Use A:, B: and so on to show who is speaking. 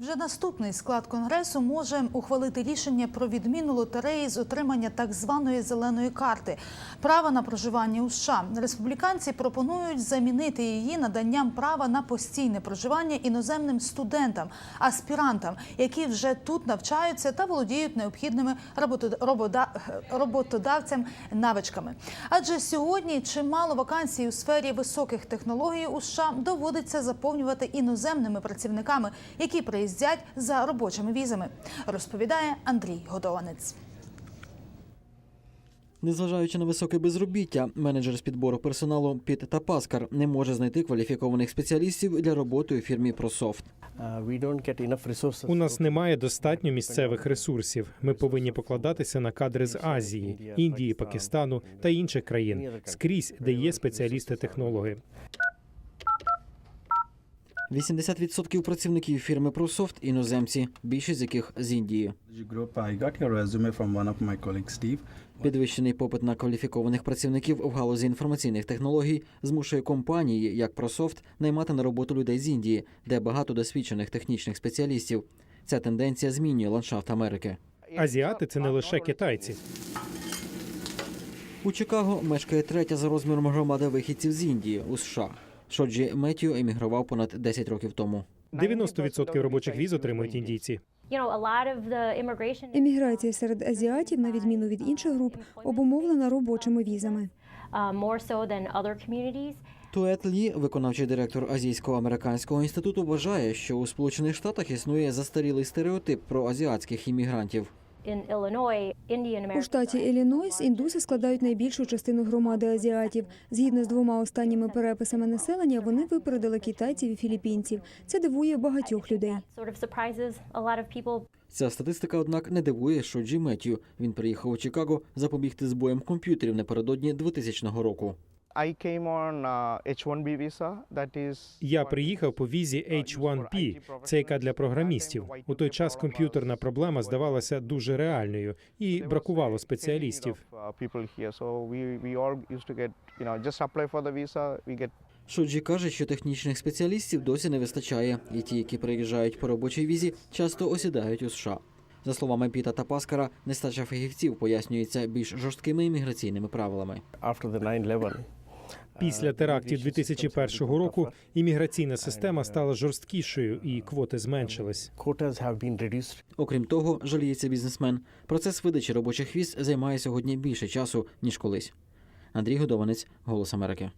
A: Вже наступний склад конгресу може ухвалити рішення про відміну лотереї з отримання так званої зеленої карти права на проживання у США. Республіканці пропонують замінити її наданням права на постійне проживання іноземним студентам, аспірантам, які вже тут навчаються та володіють необхідними роботодавцям навичками. Адже сьогодні чимало вакансій у сфері високих технологій у США доводиться заповнювати іноземними працівниками, які приїздять за робочими візами, розповідає Андрій Годованець.
B: Незважаючи на високе безробіття, менеджер з підбору персоналу Піт Тапаскар не може знайти кваліфікованих спеціалістів для роботи у фірмі ProSoft.
C: Uh.
D: У нас немає достатньо місцевих ресурсів. Ми повинні покладатися на кадри з Азії, Індії, Пакистану та інших країн скрізь, де є спеціалісти-технологи.
B: 80% працівників фірми ProSoft – іноземці, більшість з яких з Індії. Підвищений попит на кваліфікованих працівників в галузі інформаційних технологій змушує компанії, як ProSoft, наймати на роботу людей з Індії, де багато досвідчених технічних спеціалістів. Ця тенденція змінює ландшафт Америки.
D: Азіати це не лише китайці.
B: У Чикаго мешкає третя за розміром громада вихідців з Індії у США. Шоджі Меттю емігрував понад 10 років тому.
D: 90% робочих віз отримують індійці.
E: Еміграція серед азіатів, на відміну від інших груп, обумовлена робочими візами.
B: Тует Лі, виконавчий директор Азійсько-американського інституту, вважає, що у Сполучених Штатах існує застарілий стереотип про азіатських іммігрантів.
F: In Illinois, Indian
E: У штаті Іллінойс індуси складають найбільшу частину громади азіатів. Згідно з двома останніми переписами населення, вони випередили китайців і філіппінців. Це дивує багатьох людей.
F: sort of surprises a lot of people.
B: Ця статистика, однак, не дивує Шоджі Меттю. Він приїхав у Чикаго запобігти збоям комп'ютерів напередодні 2000 року.
G: I came on uh, H-1B visa. That is.
D: Я приїхав по візі H1B, це яка для програмістів. У той час комп'ютерна проблема здавалася дуже реальною і бракувало спеціалістів.
G: Uh, people here, so we we all used to get you know just apply for the visa. We get
B: Шоджі каже, що технічних спеціалістів досі не вистачає, і ті, які приїжджають по робочій візі, часто осідають у США. За словами Піта та Паскара, нестача фахівців пояснюється більш жорсткими імміграційними правилами.
C: After the 9/11,
D: Після терактів 2001 року імміграційна система стала жорсткішою і квоти зменшились.
B: Окрім того, жаліється бізнесмен. Процес видачі робочих віз займає сьогодні більше часу ніж колись. Андрій Годованець, Голос Америки.